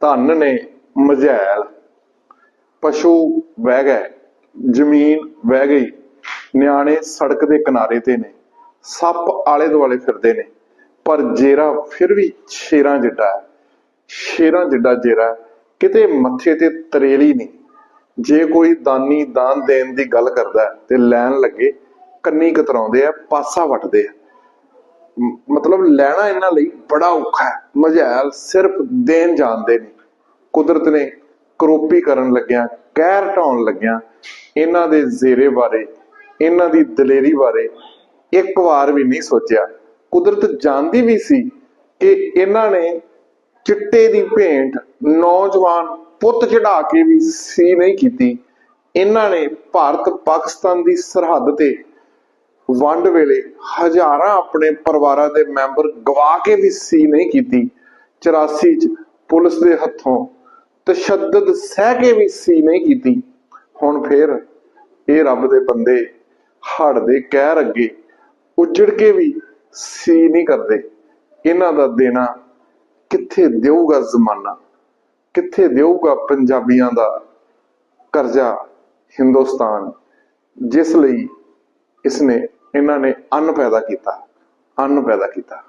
ਧਨ ਨੇ ਮਝੈਲ ਪਸ਼ੂ ਵਹਿ ਗਏ, ਜ਼ਮੀਨ ਵਹਿ ਗਈ, ਨਿਆਣੇ ਸੜਕ ਦੇ ਕਿਨਾਰੇ ਤੇ ਨੇ, ਸੱਪ ਆਲੇ ਦੁਆਲੇ ਫਿਰਦੇ ਨੇ, ਪਰ ਜੇਰਾ ਫਿਰ ਵੀ ਸ਼ੇਰਾਂ ਜਿੱਡਾ ਹੈ। ਸ਼ੇਰਾਂ ਜਿੱਡਾ ਜੇਰਾ ਕਿਤੇ ਮੱਥੇ ਤੇ ਤਰੇਲੀ ਨਹੀਂ। ਜੇ ਕੋਈ ਦਾਨੀ ਦਾਨ ਦੇਣ ਦੀ ਗੱਲ ਕਰਦਾ ਤੇ ਲੈਣ ਲੱਗੇ, ਕੰਨੀ ਕਤਰਾਉਂਦੇ ਆ, ਪਾਸਾ ਵੱਟਦੇ ਆ। ਮਤਲਬ ਲੈਣਾ ਇਹਨਾਂ ਲਈ ਬੜਾ ਔਖਾ ਹੈ। ਮਝੈਲ ਸਿਰਫ ਦੇਣ ਜਾਣਦੇ ਨੇ। ਕੁਦਰਤ ਨੇ ਕਰੋਪੀ ਕਰਨ ਲੱਗਿਆ, ਕਹਿਰ ਢਾਉਣ ਲੱਗਿਆ, ਇਹਨਾਂ ਦੇ ਜ਼ੇਰੇ ਬਾਰੇ, ਇਹਨਾਂ ਦੀ ਦਲੇਰੀ ਬਾਰੇ ਇੱਕ ਵਾਰ ਵੀ ਨਹੀਂ ਸੋਚਿਆ। ਕੁਦਰਤ ਜਾਣਦੀ ਵੀ ਸੀ ਕਿ ਇਹਨਾਂ ਨੇ ਚਿੱਟੇ ਦੀ ਭੇਂਟ ਨੌਜਵਾਨ ਪੁੱਤ ਚੜਾ ਕੇ ਵੀ ਸੀ ਨਹੀਂ ਕੀਤੀ। ਇਹਨਾਂ ਨੇ ਭਾਰਤ ਪਾਕਿਸਤਾਨ ਦੀ ਸਰਹੱਦ ਤੇ ਵੰਡ ਵੇਲੇ ਹਜ਼ਾਰਾਂ ਆਪਣੇ ਪਰਿਵਾਰਾਂ ਦੇ ਮੈਂਬਰ ਗਵਾ ਕੇ ਵੀ ਸੀ ਨਹੀਂ ਕੀਤੀ। 84 ਚ ਪੁਲਿਸ ਦੇ ਹੱਥੋਂ ਤਸ਼ੱਦਦ ਸਹਿ ਕੇ ਵੀ ਸੀ ਨਹੀਂ ਕੀਤੀ। ਹੁਣ ਫੇਰ ਇਹ ਰੱਬ ਦੇ ਬੰਦੇ ਹੜ ਦੇ ਕਹਿਰ ਅੱਗੇ ਉੱਜੜ ਕੇ ਵੀ ਸੀ ਨਹੀਂ ਕਰਦੇ। ਇਹਨਾਂ ਦਾ ਦੇਣਾ ਕਿੱਥੇ ਦੇਊਗਾ ਜ਼ਮਾਨਾ? ਕਿੱਥੇ ਦੇਊਗਾ ਪੰਜਾਬੀਆਂ ਦਾ ਕਰਜ਼ਾ ਹਿੰਦੁਸਤਾਨ, ਜਿਸ ਲਈ ਇਸਨੇ ਇਹਨਾਂ ਨੇ ਅੰਨ ਪੈਦਾ ਕੀਤਾ ਅੰਨ ਪੈਦਾ ਕੀਤਾ।